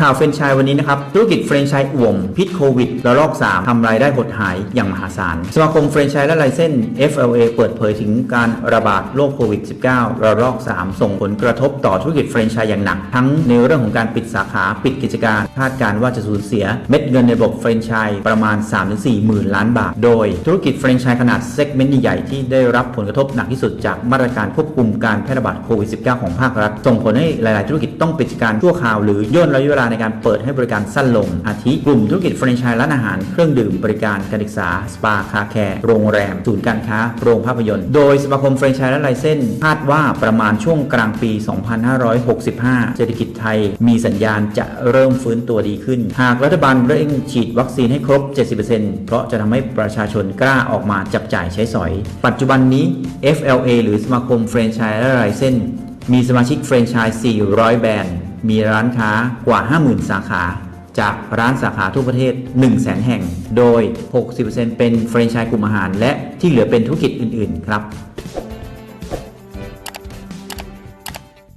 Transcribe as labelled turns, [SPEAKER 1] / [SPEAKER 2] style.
[SPEAKER 1] ข่าวเฟรนไชส์วันนี้นะครับ ธุรกิจเฟรนไชส์อ่วมพิษโควิดระลอก 3 ทำรายได้หดหายอย่างมหาศาล สมาคมเฟรนไชส์และลเซนส์ FLA เปิดเผยถึงการระบาดโรคโควิด -19 ระลอก 3 ส่งผลกระทบต่อธุรกิจเฟรนไชส์อย่างหนัก ทั้งในเรื่องของการปิดสาขาปิดกิจการคาดการว่าจะสูญเสียเม็ดเงินในระบบเฟรนไชส์ประมาณ 3-4หมื่นล้านบาท โดยธุรกิจเฟรนไชส์ขนาดเซกเมนต์ใหญ่ๆที่ได้รับผลกระทบหนักที่สุดจากมาตรการควบคุมการแพร่ระบาดโควิด -19 ของภาครัฐ ส่งผลให้หลาย ๆ ธุรกิจต้องปิดกิจการชั่วคราวหรือย่นระยะเวลาในการเปิดให้บริการสั้นลง อาทิกลุ่มธุรกิจแฟรนไชส์ร้านอาหาร เครื่องดื่มบริการการศึกษา สปาคาแคร์โรงแรม ศูนย์การค้า โรงภาพยนตร์ โดยสมาคมแฟรนไชส์และไลเซนคาดว่าประมาณช่วงกลางปี 2565 เศรษฐกิจไทยมีสัญญาณจะเริ่มฟื้นตัวดีขึ้น หากรัฐบาลเร่งฉีดวัคซีนให้ครบ 70%เพราะจะทำให้ประชาชนกล้าออกมาจับจ่ายใช้สอย ปัจจุบันนี้ FLA หรือสมาคมแฟรนไชส์และไลเซนมีสมาชิกแฟรนไชส์400 แบรนด์ มีร้านค้ากว่า 50,000 สาขาจากร้านสาขาทั่วประเทศ 100,000แห่ง โดย 60%เป็นแฟรนไชส์กลุ่มอาหาร และที่เหลือเป็นธุรกิจอื่น ๆ ครับ